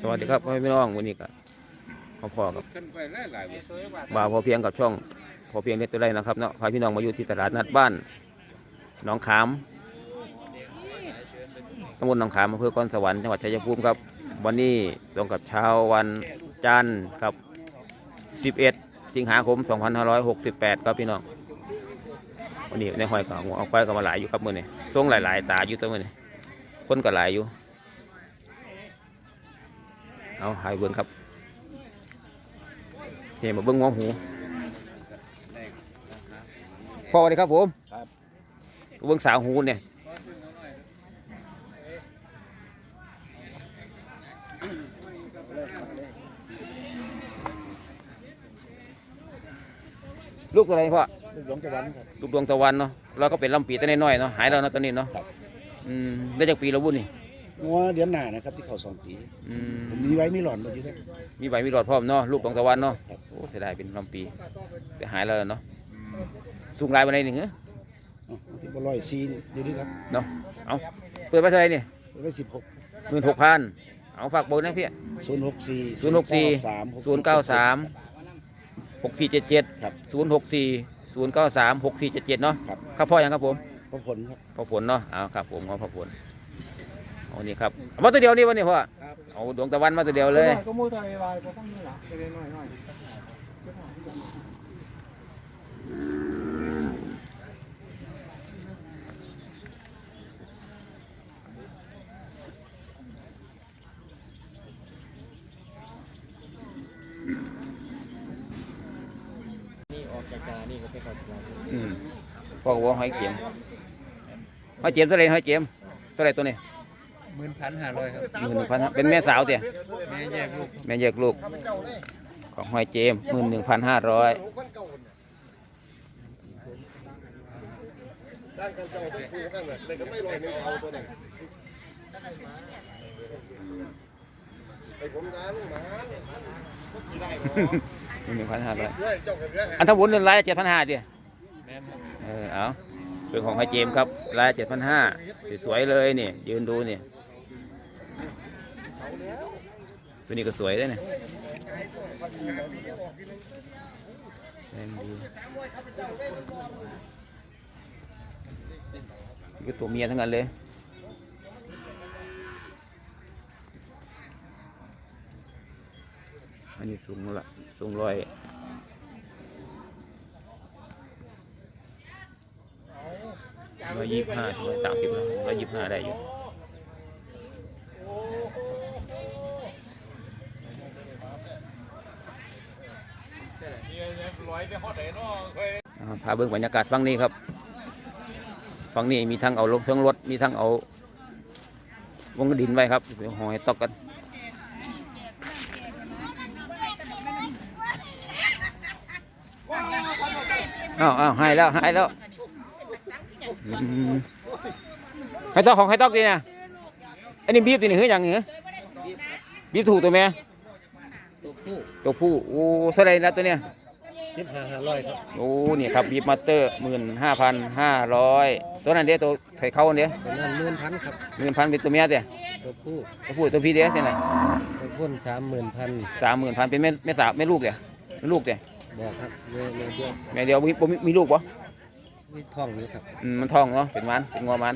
สวัสดีครับพ่อแม่พี่น้องวันนี้ก็พอพอกับบ่าวพอเพียงกับช่องพอเพียงเล็กตัวไรนะครับเนาะพาพี่น้องมาอยู่ที่ตลาดนัดบ้านหนองขามตำบลหนองขามอำเภอคอนสวรรค์จังหวัดชัยภูมิครับ วันนี้ตรงกับเช้าวันจันทร์ครับ 11 สิงหาคม 2568 ครับพี่น้อง วันนี้ในหอยก็เอาไปก็มาหลายอยู่ครับมือนี้ทรงหลาย ๆ ตาอยู่ตัวมือนี้คนก็หลายอยู่ เอาหายเบิ่งครับเห็นมาเบิ่งหัวหูพ่อสวัสดีครับผมครับเบิ่งสาวหูเนี่ยลูกอะไรพ่อลูกหลวงตะวันครับลูกดวงตะวันเนาะเราก็เป็นลำปีแต่น้อยๆเนาะหายแล้วเนาะตอนนี้เนาะครับอืมได้จากปีแล้วบุญนี่ งัวเดือนหน้านะครับที่เขาสองปีอืม ผมมีไว้มีหลอนตัวนี้ด้วยมีใบมีหลอดพร้อมเนาะลูกดวงตะวันเนาะครับโอ้เสียดายเป็นลำปี แต่หายแล้วเนาะสูงลายวันไหนหนึ่งเหรออ๋อที่บร้อยซีนี่ดูดิครับเนาะเอาเปิดไปเท่าไหร่เนี่ยไว้สิบหกหมื่นหกพันเอาฝากเบอร์นะพี่ศูนย์หกสี่ศูนย์หกสี่สาม ศูนย์เก้าสามหกสี่เจ็ดเจ็ดครับศูนย์หกสี่ศูนย์เก้าสามหกสี่เจ็ดเจ็ดเนาะครับ ครับพ่อยังครับผม พระผลครับ พ่อผลเนาะเอาครับผมเอาพ่อผลเอานี่ครับเอามาตัวเดียวนี่วันนี้พ่อครับเอาดวงตะวันมาตัวเดียวเลยก็มูทอยลายก็ต้องนี่หละเล็กน้อยน้อยนี่ออกจากกานี่ก็ไปเข้าตลาดอืมพ่อก็บอกหอยเจียมหอยเจียมเท่าไหรหอยเจียมเท่าไหรตัวนี้ หมื่นพันห้าร้อยครับหมื่นพันเป็นแม่สาวเตี่ยแม่แยกลูกแม่แยกลูกของหอยเจมหมื่นหนึ่งพันห้าร้อยด้านกันเจ้าต้องคู่กันเลยแต่ก็ไม่ลอยนึงเอาตัวหมื่นหนึ่งพันห้าร้อยอันเรื่อยอันทั้งวุ้นเงินรายเจ็ดพันห้าเตี่ยเออเอาเป็นของหอยเจมครับรายเจ็ดพันห้าสวยๆเลยนี่ยืนดูนี่ ตัวนี้ก็สวยเลยเนี่ยแรงดีนี่ก็ตัวเมียทั้งนั้นเลยอันนี้สูงละสูงร้อยร้อยยี่สิบห้าถึงร้อยสามสิบแล้วร้อยยี่สิบห้าได้อยู่อ่า พาเบิ่งบรรยากาศฝั่งนี้ครับฝั่งนี้มีทั้งเอาลงเครื่องรถมีทั้งเอาวงดินไว้ครับเดี๋ยวหอยตอกกันอ้าวอ้าวให้แล้วให้แล้วให้ตอกของให้ตอกดีนะอันนี้บีบตัวนี้คืออย่างเหรอบีบถูกตัวแม่ตัวผู้โอ้เท่าไหรนะตัวเนี้ย สิบห้าห้าร้อยครับโอ้นี่ครับบีบมาสเตอร์หมื่นห้าพันห้าร้อยตัวนั้นเดียวตัวไข่เข้าอันเดียวเป็นเงินหมื่นพันครับหมื่นพันเป็นตัวเมียเดียวตัวผู้ตัวผู้ตัวพี่เดียวใช่ไหมตัวพุ่นสามหมื่นพันสามหมื่นพันเป็นแม่แม่สาวแม่ลูกเดียวแม่ลูกเดียวบอกครับเมื่อเมื่อเดียวแม่เดียวมีบ่มีมีลูกปะมีท่องอยู่ครับอืมมันท้องเนาะเป็นมันเป็นงัวมัน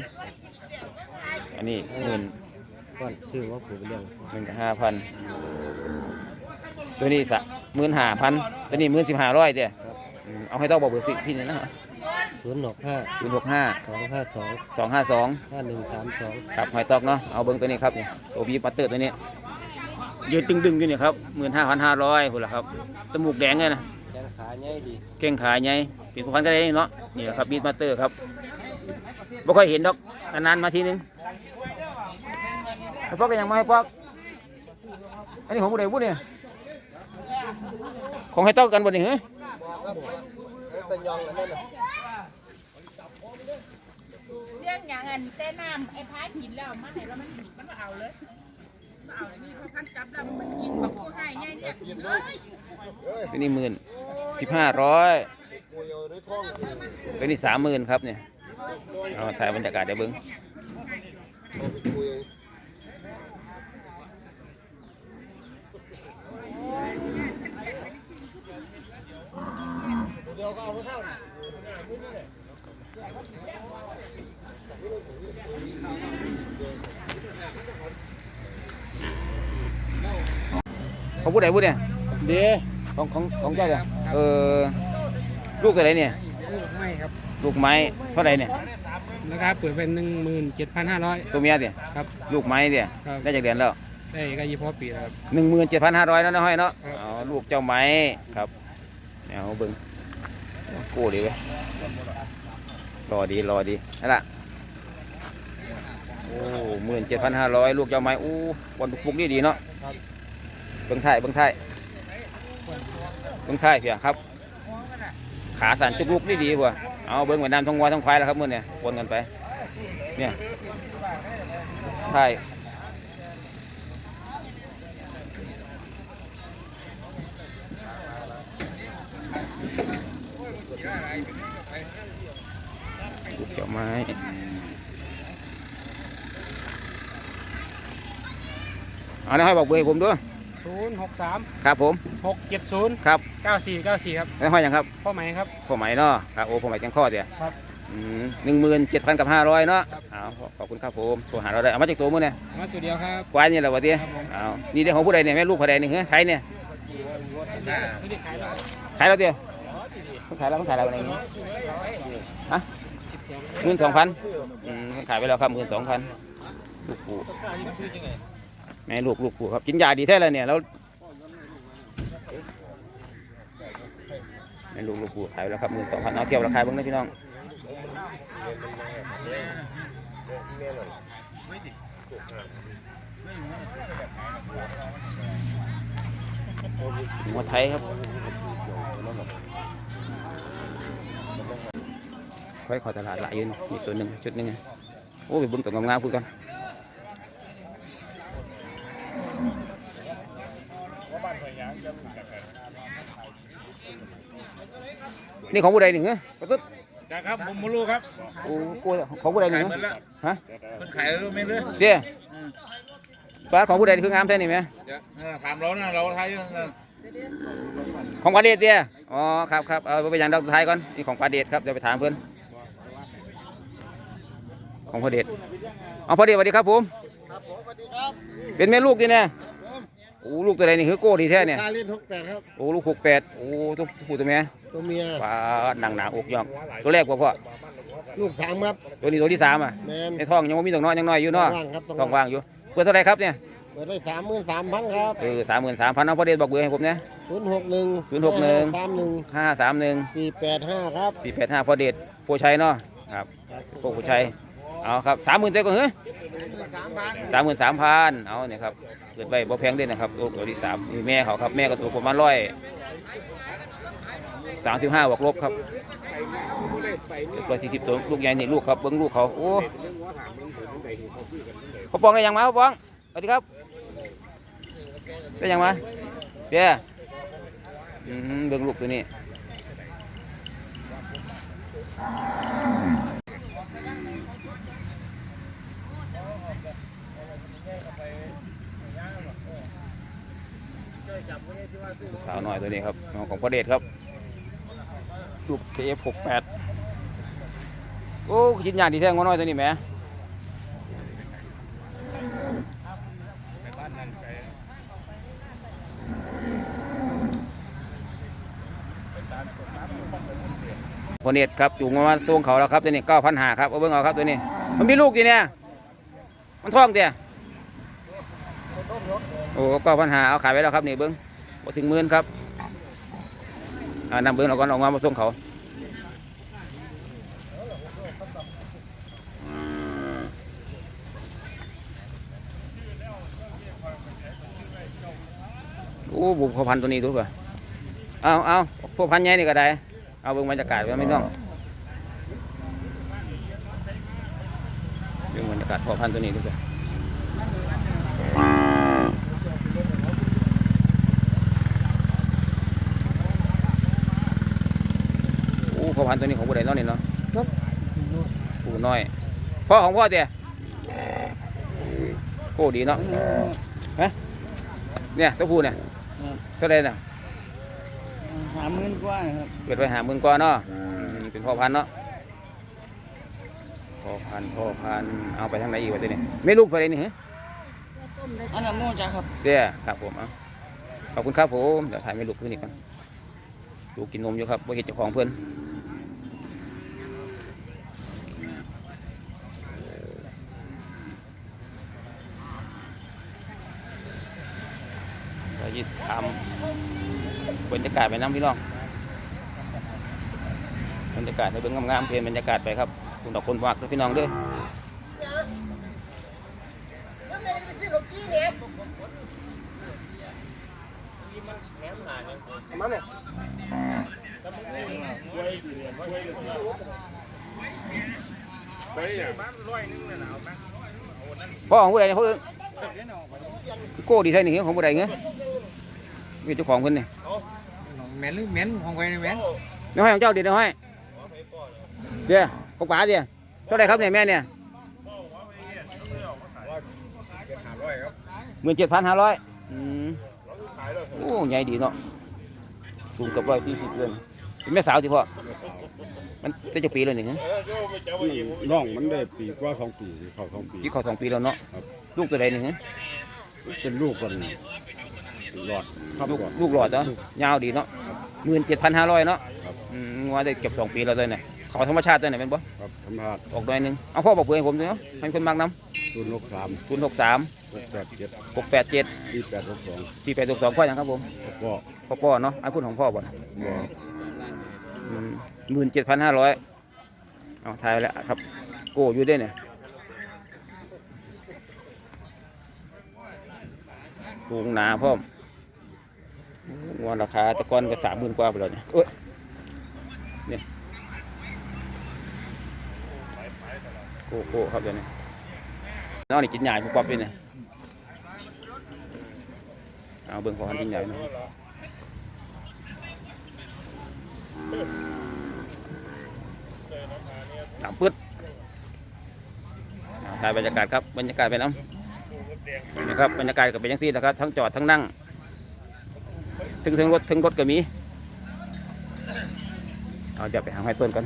อันนี้หมื่นก่อนซื้อว่าผูกเรื่องหนึ่งห้าพันตัวนี้สะ หมื่นห้าพันตัวนี้หมื่นสิบห้าร้อยเดียครับอืมเอาให้ต้องบอกเบอร์พี่พี่นี่นะศูนย์หกห้าศูนย์หกห้าสองห้าสองสองห้าสองห้าหนึ่งสามสองครับหอยตอกเนาะเอาเบิ้งตัวนี้ครับนี่ตัวบีปัตเตอร์ตัวนี้ยืนตึงดึงๆอยู่นี่ครับหมื่นห้าพันห้าร้อยคนละครับจมูกแดงเลยนะแขนขาใหญ่ดีเก่งขาใหญ่เป็นผู้พันก็ได้เนาะนี่แหละครับบีปัตเตอร์ครับไม่ค่อยเห็นดอกนานๆมาทีนึงให้ปอกกันยังไม่ให้ปอกอันนี้ของผู้ใดผู้เนี่ย ของให้ตอกกันบ่นี่เหรอเป็นยองกันนั่นน่ะเรื่องอย่างอันเต้น้ำไอ้พายกินแล้วมันไหนแล้วมันหิมันมาเอาเลยมาเอาเลยนี่พอพันจับแล้วมันกินบักผู้ให้ไงเนี่ยกินเลยตัวนี้หมื่นสิบห้าร้อยตัวนี้สามหมื่นครับเนี่ยเอาถ่ายบรรยากาศได้เบิ้ง เขาพูดไหนพูดเนี่ยเดี๋ยวของของของเจ้าเนี่ยเออลูกอะไรเนี่ยไม่ครับลูกไม้เท่าไหรเนี่ยราคาเปิดเป็นหนึ่งหมื่นเจ็ดพันห้าร้อยตัวเมียเนี่ยครับ ลูกไม้เนี่ยครับ ได้จากเดือนแล้วได้ก็ยี่พอปีแล้วครับ หนึ่งหมื่นเจ็ดพันห้าร้อยนะน้อยเนาะครับ อ๋อลูกเจ้าไม้ครับเอาเบิ้ง กู้ดีเว้ยรอดีรอดีนั่นละโอ้หมื่นเจ็ดพันห้าร้อยลูกเจ้าไม้อู้วันปุกนี่ดีเนาะเบิ้งไทยเบิ้งไทยเบิ้งไทยเพียครับ ขาสันจุกลุกนี่ดีกว่าเอาเบิ้งเหมือนน้ำท้องวัวท้องควายแล้วครับมื่อเนี่ยวนกันไป เนี่ยไทย ลูกเจ้าไม้เอาแล้วให้บอกเบอร์ให้ผมด้วยศูนย์หกสามครับผมหกเจ็ดศูนย์ครับเก้าสี่เก้าสี่ครับแล้วห้อยยังครับพ่อไหมครับพ่อไหมเนาะครับโอ้พ่อไหมแกงข้อเดียวครับหนึ่งหมื่นเจ็ดพันกับห้าร้อยเนาะครับเอาขอบคุณครับผมตัวหาเราได้เอามาจากตัวมือเนี่ยมาตัวเดียวครับควายนี่แหละวะเตี้ยครับผมเอานี่เดี๋ยวของผู้ใดเนี่ยแม่ลูกผู้ใดเนี่ยเฮ้ยไทยเนี่ยไม่ได้ขายแล้วขายแล้ว เตี้ยเพิ่งขายแล้วเพิ่งขายแล้ววันนี้ฮะหมื่นสองพันขายไปแล้วครับหมื่นสองพันลูกปูแม่ลูกลูกปูครับกินยาดีแท้เลยเนี่ยแล้วแม่ลูกลูกปูขายไปแล้วครับหมื่นสองพันเอาเทียบราคาบ้างนะพี่น้องหัวไทยครับ ค่อยขอตลาดหลายอยืนมีตัวหนึ่งชุดหนึ่งโอ้ไปเบิ้งตัวงามๆพูดกันนี่ของผู้ใดหนึ่งเหรอปะตุ๊ดนะครับผมไม่รู้ครับโอ้กูของผู้ใดหนึ่งขายเหรหมอดแล้วฮะมันขายแล้วไม่เลยเดี๋ยวปลาของผู้ใดคืองามแท้นี่ไหมเดี๋ยวเออถามเรานะเราไทยเออของปลาเดชเตี้ยอ๋อครับครับเอาไปอย่างดอกไทยก่อนนี่ของปลาเดชครับเดี๋ยวไปถามเพื่อน ของพ่อเดชเอาพ่อเดชสวัสดีครับผมครับผมสวัสดีครับเป็นแม่ลูกนี่แน่โอ้ลูกตัวใดนี่คือโก้ดีแท้เนี่ยกาลินหกแปดครับโอ้ลูกหกแปดโอ้ตัวผู้ตัวแม่ตัวเมียปลาหนังหนาอกย่องตัวแรกว่าพ่อลูกสามครับตัวนี้ตัวที่สามอะแมนในท้องยังบ่มีตัวน้อยยังน้อยอยู่เนาะว่างครับท้องว่างอยู่เปิดเท่าไหรครับเนี่ยเปิดได้สามหมื่นสามพันครับเออสามหมื่นสามพันเอาพ่อเดชบอกเบอร์ให้ผมเนี่ยศูนย์หกหนึ่ง061สามหนึ่งห้าสามหนึ่งสี่แปดห้าครับสี่แปดห้าพ่อเดชโพชัยเนาะครับพวกผู้ชาย เอาครับสามหมื่นเจ้าก็เฮ้ยสามพันสามหมื่นสามพันเอาเนี่ยครับเกิดไปบ่แพงด้นะครับลูกตัวที่สามมีแม่เขาครับแม่ก็สูงประมาณร้อยสามสิบห้าบวกลบครับร้อยสี่สิบตัวลูกใหญ่นี่ลูกครับเบิ้งลูกเขาโอ้พ่อปองได้ยังมาพ่อปองสวัสดีครับได้ยังมาเดี๋ยวอืมเบิ้งลูกตัวนี้ สาวน่อยตัวนี้ครับน้องของพ่อเดชครับลูกเคฟหกแปดโอ้กินยาดีแท้งว่าน้อยตัวนี้แหมพอเนตครับจูงมาส่งเขาแล้วครับตัวนี้เก้าพันหาครับเอาเบิ่งเอาครับตัวนี้ มันมีลูกดีเนี่ยมันท้องเดียโอ้เก้าพันหาเอาขายไปแล้วครับนี่เบิ้ง บ่ถึงหมื่นครับอ่านำเบิ้งเราก่อนออกมามาส่งเขาโอ้บุพพันธ์ตัวนี้ดูป่ะเอาเอาพวกพันธุ์ใหญ่นี่ก็ได้ เอาเบิ่งบรรยากาศไว้ไม่ต้องเบิ่งบรรยากาศพอพันธ์ตัวนี้ดูสิโอ้ พอพันธุ์ตัวนี้ของผู้ใดเนาะนี่เนาะผู้น้อย พ่อของพ่อเตี้ยโก้ดีเนาะฮะเนี่ยตัวผู้เนี่ยเท่าไหรน่ะสามหมื่นกว่าครับเกิดไปหาหมื่นกว่าเนาะเป็นพ่อพันธุ์เนาะพอพันพอพันเอาไปทางไหนอีกวะเตัวนี้ไม่ลูกไปเลยนี่ฮะอันนั้นโน่จ้าครับเดี๋ยวครับผมเอาขอบคุณครับผมเดี๋ยวถ่ายไม่ลูกขึ้นอีกก่อนลูกกินนมอยู่ครับว่าเห็นเจ้าของเพื่อน เรายิทำบรรยากาศไปน้ำพี่น้องบรรยากาศให้เบิ่งงามๆเพียนบรรยากาศไปครับคุณดอกคนวักด้วยพี่น้องเด้วยมาเนี่ยพ่อของผู้ใดเนี่ยเขาเอิ้นคือโก้ดีไทยนี่ของผู้ใดเงี้ย มีเจ้าของเพิ่นนี่แมนหรือแมนของใครแมนน้อยของเจ้าดีน้อยเดี๋ยวของป๋าเดี๋ยวเท่าไหรครับเนี่ยแม่เนี่ยหมื่นเจ็ดพันห้าร้อยอืมโอ้ใหญ่ดีเนาะสูงเกับร้อยสี่สิบเลยเป็นแม่สาวที่พ่อมันได้จะปีแล้วนี่ฮะน้องมันได้ปีกว่าสองปีเข้าสองปีที่เขาสองปีแล้วเนาะครับลูกตัวใดนี่ฮะเป็นลูกกัน หลอดครับลูกหลอดลูกหลอดเนาะยาวดีเนาะหมื่นเจ็ดพันห้าร้อยเนาะครับอืมว่าได้เก็บสองปีแล้วเลยเนี่ยเขาธรรมชาติเลยเนี่ยเป็นบ่ครับธรรมชาติออกหน่อยหนึงเอาพ่อบอกเพื่อนให้ผมด้วยเนาะให้คนมากน้ศูนย์หกสามำศูนย์หกสามหกแปดเจ็ดหกแปดเจ็ดสี่แปดหกสองสี่แปดหกสองพ่อยังครับผมแล้วก็พ่อพ่อเนาะอันพูดของพ่อบ่นะบ่หมื่นเจ็ดพันห้าร้อยเอาทายแล้วครับ โก้อยู่ด้วยเนี่ยสูงหนาพ่อม งอนราคาแตะกอนก็สามหมื่นกว่าไปแล้วเนี่ยโอ้ยเนี่ยโก้โก้ครับเดี๋ยวนี้น้องนี่กินใหญ่ปุ๊บปั๊บเลยเนี่ยเอาเบิ่งพอหันกินใหญ่เนาะน้ำปึ๊ดถ่ายบรรยากาศครับบรรยากาศไปน้ำนะครับบรรยากาศก็เป็นอย่างที่นะครับ ทั้งจอดทั้งนั่ง ถึงถึงรถถึงรถก็มีเอาเดี๋ยวไปหาให้ต้นกัน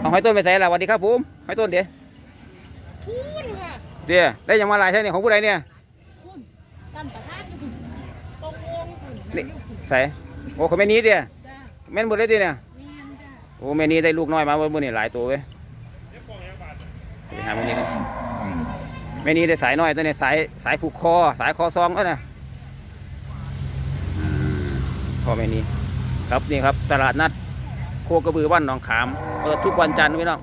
เอาให้ต้นไปใส่ละสวัสดีครับผมให้ต้นเดี๋ยวคุณค่ะเดี๋ยวได้ยังมาหลายใช่เนี่ยของผู้ใดเนี่ยคุณตั้นประทานคุณตรงวงคุณนี่ใส่โอ้เขาแม่นี้เดี๋ยวจ้าแม่นหมดเลยเดี๋ยวเนี่ยเมียนจ้าโอ้แม่นี้ได้ลูกน้อยมาเมื่อนี่หลายตัวเว้ยไปหาแม่นี้กัน แม่นี้ได้สายน้อยตัวนี้สายสายผูกคอ สายคอซองแล้วนะพ่อแม่นี้ครับนี่ครับตลาดนัดโคกระบือบ้านหนองขามเปิดทุกวันจันทร์พี่น้อง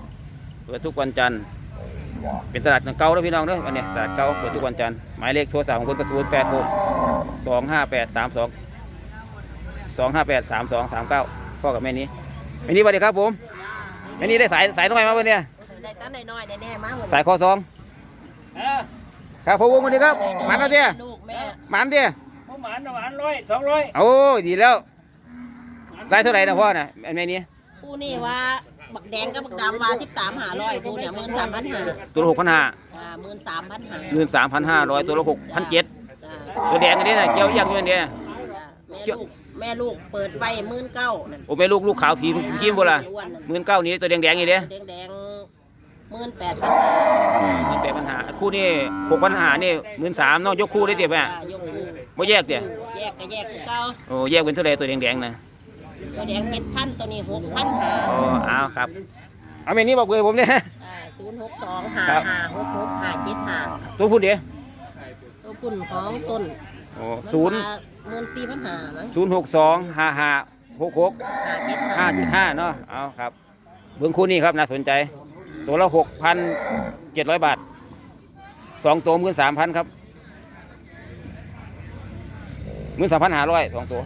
เปิดทุกวันจันทร์เป็นตลาดเก่าแล้วพี่น้องเด้อวันนี้ตลาดเก่าเปิดทุกวันจันทร์หมายเลขโทรศัพท์ของคนกระสุนแปดหกสองห้าแปดสามสองสองห้าแปดสามสองสามเก้าพ่อกับแม่นี้แม่นี้สวัสดีครับผมแม่นี้ได้สายสายน้อยมาวันนี้ได้ตั้นน้อยๆแน่ๆมาหมดสายคอซอง ครับผมวันนี้ครับหมันแล้วเตี้ยลูกแม่หมันเตี้ยผมหมานหวานร้อยสองร้อยโอ้ยดีแล้วได้เท่าไหร่นะพ่อน่ะแม่นี้ผู้นี่ว่าบักแดงกับบักดำว่าสิบสามหาร้อยผู้เนี่ยหมื่นสามพันห้าตัวละหกพันห้าอ่าหมื่นสามพันห้าเงินสามพันห้าร้อยตัวละหกพันเจ็ดจ้าตัวแดงอันนี้นะเกี่ยวยังอยู่อันเนี้ยจ้าแม่ลูกแม่ลูกเปิดไปหมื่นเก้านั่นโอ้แม่ลูกลูกขาวสีครีมบ่ล่ะล้วนนั่นหมื่นเก้านี่ตัวแดงแดงๆนี่เด้แดงแดง หมื่นแปดพันห้าหมื่นแปดพันห้าคู่นี่หกพันห้านี่หมื่นสามเนาะยกคู่ได้เตี้ยแม่จ้ายกคู่บ่แยกเตี้ยแยกก็แยกคือเก้าโอ้แยกเป็นเท่าไหร่ตัวแดงแดงๆนะตัวแดงเจ็ดพันตัวนี้หกพันห้าโอ้เอาครับเอาแม่นี้บอกเลยผมเนี่ยศูนย์หกสองห้าครับห้าหกหกห้าเจ็ดห้าตัวพูดเดียวตัวปุ่นของต้นโอ้ศูนย์หมื่นสี่พันห้ามั้งศูนย์หกสองห้าห้าหกหกห้าเจ็ดห้าห้าจุดห้าเนาะเอาครับเบื้องคู่นี้ครับน่าสนใจ ตัวละหกพันเจ็ดร้อยบาทสองตัวมื่นสามพันครับมื่นสามพันห้าร้อยสองตัว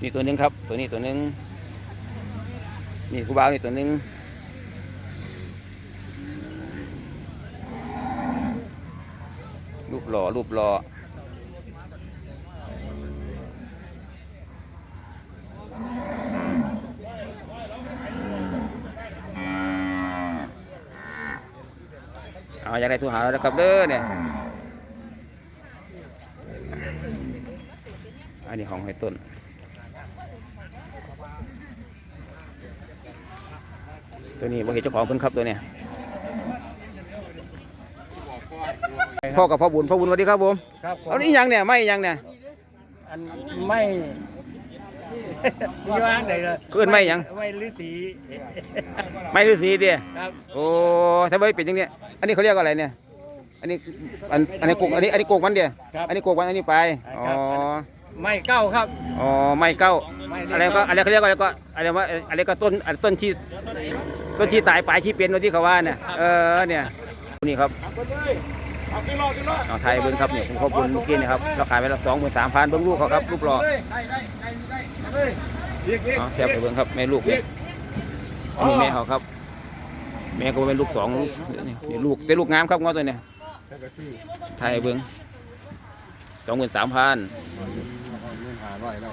นี่ตัวหนึ่งครับ ตัวนี้ตัวหนึ่งนี่กูบ่าวนี่ตัวหนึ่งรูปหล่อรูปหล่อ เอาอยากได้ทุหาแล้วนะครับเด้อเนี่ยนี้ของให้ต้นตัวนี้บ่เห็นเจ้าของเพิ่นครับตัวเนี้ยพ่อกับพ่อบุญพ่อบุญสวัสดีครับผมครับผมเอานี่ยังเนี่ยไม่ยังเนี่ย อันไม่ มีว่างไหนเลยเกินไม่ยัง ไม่ฤาษีไม่ฤาษีเดียครับโอ้ถ้าไม่เป็นอย่างเนี้ยอันนี้เขาเรียกอะไรเนี่ย อันนี้อันอันนี้กกอันนี้อันนี้กกมันเดียครับอันนี้กกมันอันนี้ไปอ๋อครับไม่เก้าครับ อ๋อไม่เก้าไม่อะไรก็อะไรเขาเรียกว่าอะไรก็อะไรว่าอะไรก็ต้นอะไรต้นที่ต้นที่ตายปลายที่เป็นว่าที่เขาว่าเนี่ยเออเนี่ยนี่ครับ เอาไทยเบิ้งครับเนี่ยผมขอบคุณเมื่อกี้นะครับเราขายไปแล้วสองหมื่นสามพันเบิ้งลูกเขาครับลูกหล่อเอาแทบไปเบิ้งครับแม่ลูกเนี่ยอันนี้แม่เขาครับ แม่ก็เป็นลูกสองลูกนี่นี่ลูกเป็นลูกงามครับงอตัวเนี่ยไทยเบิ้งสองหมื่นสามพันหาร้อยแล้ว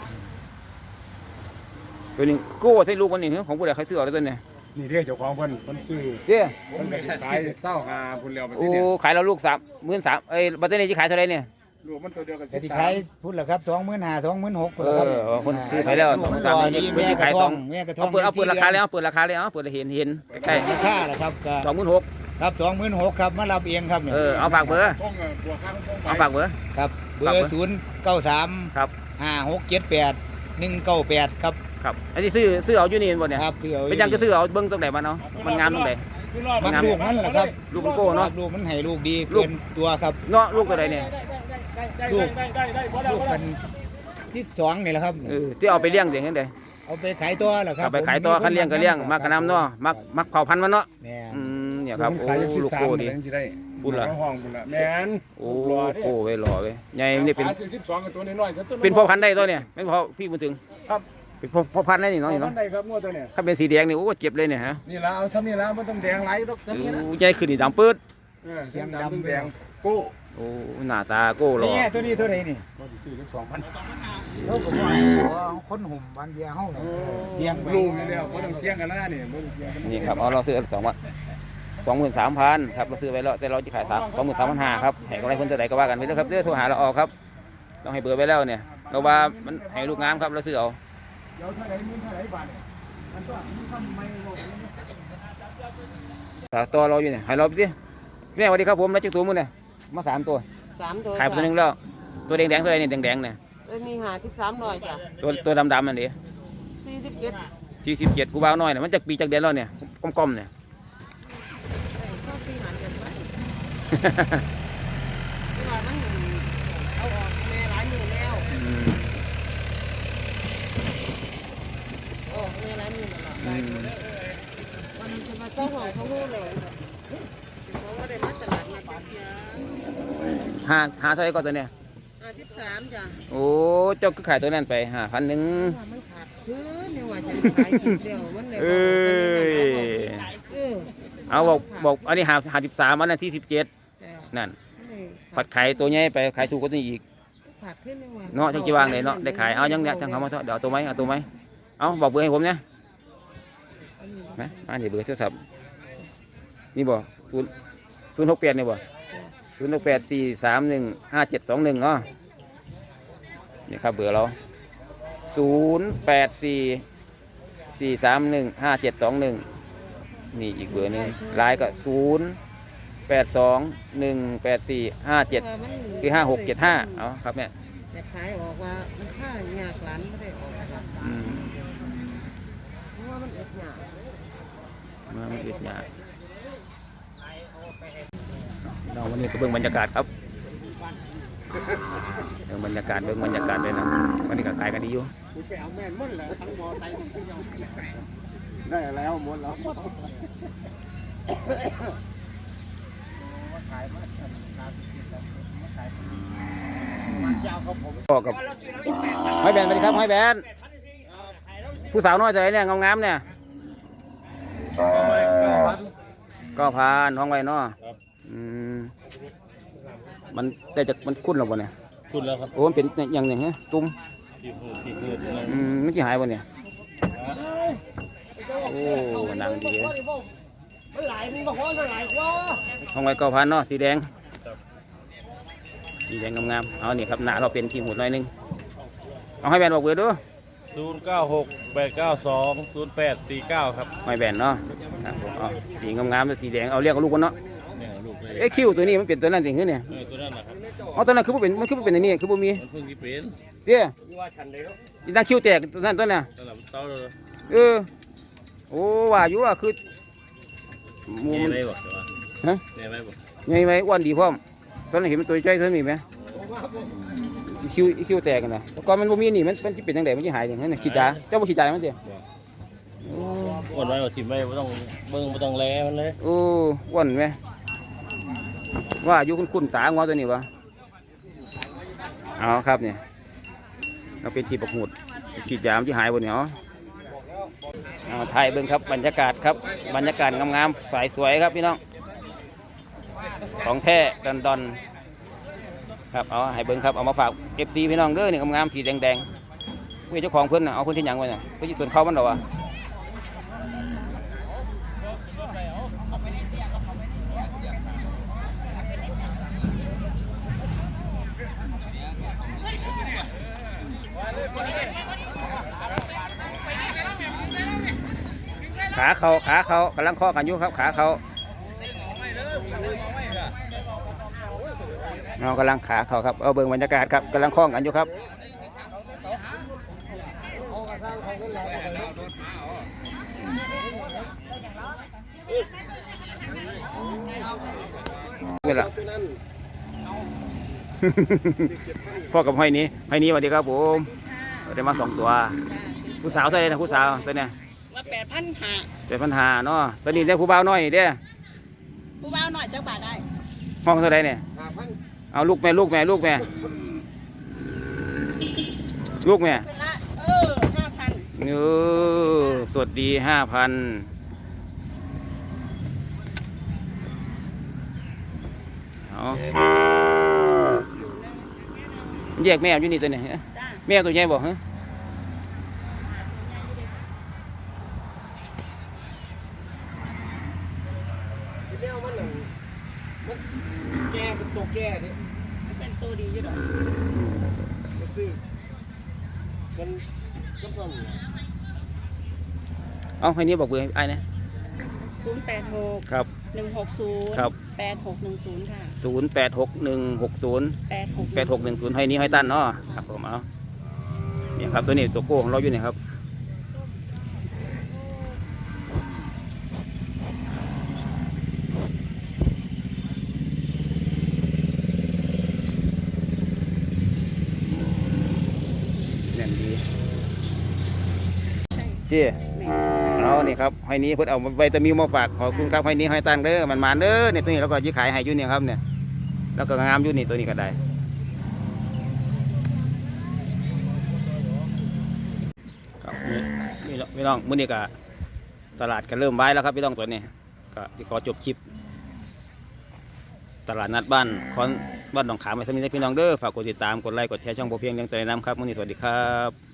ตัวนี้โก้ใส่ลูกวันนี้ของผู้ใดใครซื้อเอาแล้วตัวเนี่ย นี่เรียกเจ้าของเพิ่นเพิ่นซื้อเจ้ยเพิ่นก็สิขายเศร้าหาพุ่นแล้วไปโอ้ที่เนี่ยขายเราลูกสามหมื่นสามเอ้ยบัตเตอร์นี่จะขายเท่าไหรเนี่ย ลูกมันตัวเดียวกับแต่ที่ขายพูดเหรอครับสองหมื่นห้าสองหมื่นหกเออคนซื้อไปแล้วสองสามรอนี่ดีเพิ่นแม่ที่กระขายทสอองงแม่กระทอเอางเปิดเอาเปิดราคาเลยเอาเปิดราคาเลยเอาเปิดให้เห็นเห็นใกล้ราคาเหรอครับก็ๆสองหมื่นหกครับสองหมื่นหกครับมารับเองครับเนี่ยเออเอาฝากเบอร์ส่งเงินบัวข้างส่งไปเอาฝากเบอร์ ครับเบครับอร์ศูนย์เก้าสามครับ ห้าหกเจ็ดแปดหนึ่งเก้าแปดครับ ครับอันนี้ซื้อซื้อเอาอยู่นี่บนเนี่ยครับเพื่อเป็นยังก็ซื้อเอาเบิ้งตรงไหนมาเนาะมันงามตรงไหน มันลูกมันเหรอครับลูกมันโก้เนาะครับลูกมันให้ลูกดีลูเกิกนตัวครับ เนาะลูกตัวไหนเนี่ยลูกลูกเป็นที่สองนี่แหละครับเออที่เอาไปเลี้ยงเดี๋ยวนี้เดี๋ยวเอาไปขายตัวเหรอครับเอาไปขายตัวคันเลี้ยงก็เลี้ยงมักกระนำเนาะมักมักเผาพันธุ์มันเนาะแม่นอืมเนี่ยครับมันโอ้ขายอยู่ลูก13โก้ดีมันสิได้บุญเหรอห้องบุญละแม่นโอ้โก้ไว้รอไว้ใหญ่นี่เป็นขาย42กับตัวน้อยๆแต่ตัวเป็นพ่อพันธุ์ได้ตัวเนี่ยเป็นพ่อพี่บุญถึงครับ เป็นพ่อพ่อพันธุ์ได้นี่เนาะนี่เนาะเนาะได้ครับงวดตัวเนี่ยถ้าเป็นสีแดงนี่โอ้เจ็บเลยเนี่ยฮะนี่ละเอาซ้ำนี่ละบ่ต้องแดงหลายดอกซ้ำนี่ละโอ้ใหญ่ขึ้นนี่ดำปื๊ดเออเสียงดำแดงโก้โอ้หน้าตาโก้รอนี่ตัวนี้ตัวไหนนี่บ่สิซื้อสัก2,000เขาก็ว่าคนห่มบางเดียเฮาน่ะเสียงไปลูกนี่แล้วบ่ต้องเสียงกันนะนี่บ่ต้องเสียงกันนี่ครับเอาเราซื้อสองวันสองหมื่นสามพันครับเราซื้อไว้แล้วแต่เราจะขายสามสองหมื่นสามพันห้าครับให้กำไรคนเท่าไหร่ก็ว่ากันไปเด้อครับเด้อโทรหาเราออกครับ ต้องให้เบอร์ไว้แล้วเนี่ย เราว่ามันให้ลูกงามครับเราซื้อเอา เดี๋ยวเท่าไหร่มื้อเท่าไหร่บาทมันต้องมีคำใหม่บ่สาตัวเราอยู่เนี่ยให้เราไปสิแม่สวัสดีครับผมแล้วจิ้ตัวมือเนี่ยมาสามตัวสามตัวขายไปตัวหนึงแล้วตัวแดงๆตัวไหนเนี่ยแดงๆเนี่ยเอ้ยนี่หาสิบสามหน่อยจ้ะตัวตัวดำๆนั่นดิสี่สิบเจ็ดที่สิบเจ็ดกูบ้าวน้อยเนี่ยมันจากปีจากเดือนแล้วเนี่ยกลมๆเนี่ย เอ้ยชอบสี่หารกันไหมที่ว่ามันเอาออกแม่หลายหมื่นแล้ว อืม ออกแม่หลายห มื่นแล้วล่ะหลายหมื่นมันจะมาเจ้าของเขารู้เลยเขาว่าได้มาตลาดนัดเดียวห้าห้าเท่าไหรก็ตัวเนี่ยห้าสิบสามจ้ะโอ้เจ้าก็ขายตัวนั้นไปห้าพันหนึ่งว่ามันขาดพื้นเนี่ยว่าจะขายอีกเดียวมันเลยเอ้ยเออเอาบอกบอกอันนี้หาหาสิบสามอันนั้นที่สิบเจ็ดแต่นั่นมันเลยผัดขายตัวใหญ่ไปขายถูกกว่านี้อีกขาดขึ้นยังว่าเนาะจังจีวางเลยเนาะได้ขายเอายังเนี่ยจังเขามาเถอะเดี๋ยวเอาตัวไหมเอาตัวไหมเอาบอกเบอร์ให้ผมเนี่ย นะอันนี้เบอร์โทรศัพท์นี่บ่ศูนย์ศูนย์หกแปดนี่บ่ศูนย์หกแปดสี่สามหนึ่งห้าเจ็ดสองหนึ่งเนาะนี่ครับเบอร์เราศูนย์แปดสี่สี่สามหนึ่งห้าเจ็ดสองหนึ่งนี่อีกเบอร์หนึ่งไลน์ก็ศูนย์แปดสองหนึ่งแปดสี่ห้าเจ็ดคือห้าหกเจ็ดห้าเอาครับเนี่ยแต่ขายออกว่ามันค่ายากหลานไม่ได้ออกครับ อืม เพราะว่ามันอึดยาก มาไม่ติดยากเราวันนี้ก็เบิ่งบรรยากาศครับเบิ่งบรรยากาศเบิ่งบรรยากาศเลยนะวันนี้ก็ขายกันดีอยู่ไปเอาแม่นหมดแล้วทั้งมอไซค์ได้แล้วหมดแล้วพ่อกับห้อยแบนสวัสดีครับห้อยแบนผู้สาวน้อยใจเนี่ยงามๆเนี่ย ก็พานห้องไว้เนาะอืมมันได้จากมันคุ้นหรอบ่เนี่ยคุณแล้วครับโอ้มันเป็นอย่างหนึ่งฮะตุ่มกี่หืดกี่หืดอืมมันจะหายบ่เนี่ยโอ้นางดีเลยห้องไว้เก้าพันเนาะสีแดงสีแดงงามๆเอานี่ครับหน้าเราเป็นขี้หูดหน่อยหนึงเอาให้แบนบอกเบอร์ดูศูนย์เก้าหกแปดเก้าสองศูนย์แปดสี่เก้าครับให้แบนเนาะครับผม เอาสีงามๆสีแดงเอาเรียกกับลูกกันเนาะเนี่ยลูกเลยเอ้คิวตัวนี้มันเป็นตัวนั้นจริงเหรอเนี่ยเออตัวนั้นนะครับเอาตัวนั้นคือบ่เป็นมันคือบ่เป็นอันนี้คือบ่มีมันเพิ่งที่เป็นเตี้ยอีตั้งคิวแตกตัวนั้นตัวน่ะตลาดเต้าเลยเออโอ้ว่าอยู่ว่าคือหมูแม่มัน ไม่บอกแต่ว่าฮะ แม่ไม่บอกไงไหมอ้วนดีพร้อมตอนนั้นเห็นมันตัวจ้อยเท่านี้ไหมคิวคิวแตกกันนะแต่ก่อนมันบ่มีนี่มันมันสิเป็นจังไดมันสิหายจังนั้นน่ะขี้จ่าเจ้าบ่ขี้จ่ามันติโอ้วนไว้ว่าทิมไม่ต้องเบิ้งไม่ต้องแลมันเลยโอ้อ้วนไหมว่าอยู่คุ้นๆตางัวตัวนี้วะเอาครับเนี่ยเราเป็นฉีดบกหูดฉีดยามที่หายบนเนี่ยเอาเอาถ่ายเบิ่งครับบรรยากาศครับ บรรยากาศงามๆสายสวยครับพี่น้องของแท้ดอนดอนครับเอาให้เบิ่งครับเอามาฝากเอฟซีพี่น้องเด้อนี่งามๆสีแดงๆเว้ยเจ้าของเพิ่นนะเอาคนที่หยังไว้น่ะเพิ่อนสิส่วนเขามันเหรอวะ ขาเขาขาเขากำลังข้อกันอยู่ครับขาเขาเอากำลังขาเขาครับเอาเบิ่งบรรยากาศครับกำลังข้องกันอยู่ครับเวลาตัวนั้นพ่อกับห้อยนี้ห้อยนี้สวัสดีครับผมได้มาสองตัวผู้สาวเท่าไหรนะผู้สาวตัวเนี้ย ว่าแปดพันหาเป็นปัญหาเนาะตัวนี้เรียกผู้บ่าวน้อยเด้อผู้บ่าวหน่อยจักบาทได้ห้องเท่าไหรเนี่ยห้าพันเอาลูกแม่ลูกแม่ลูกแม่ลูกแม่เป็นละเออห้าพันเออสดดีห้าพันเอาแยกแม่อยู่นี่ตัวนี้ฮะจ้าแม่ตัวใหญ่บอกฮะ ที่แมวมันนั่นมันแก่เป็นตัวแก่เนี่ย เป็นตัวดีอยู่ดอก ก็ซื้อกันก็ต้อง เอาให้นี้บอกเบอร์ให้ไอ้นะศูนย์แปดหกครับ หนึ่งหกศูนย์ครับ แปดหกหนึ่งศูนย์ค่ะศูนย์แปดหกหนึ่งหกศูนย์แปดหกแปดหกหนึ่งศูนย์ให้นี้ให้ตั้นเนาะครับผมเอาเนี่ยครับตัวนี้ตัวโก้ของเราอยู่เนี่ยครับแน่นดีเจ้เอา นี่ครับให้นี้เพิ่นเอาไวตามิวมาฝากขอบคุณครับให้นี้ให้ตั้งเด้อมันมาเด้อเนี่ยตัวนี้เราก็ยี่ขายให้ยู่เนี่ยครับเนี่ยแล้วก็งามยู่นี่ตัวนี้ก็ได้ครับนี่นี่เนาะพี่น้องมื้อนี้ก็ตลาดก็เริ่มไว้แล้วครับพี่น้องตัวนี้ก็ขอจบคลิป ตลาดนัดบ้านคอนบ้านหนองขามไปสมิธพี่น้องเด้อฝากกดติดตามกดไลค์กดแชร์ช่องโบเพียงเลี้ยงใจน้ำครับมื้อนี้สวัสดีครับ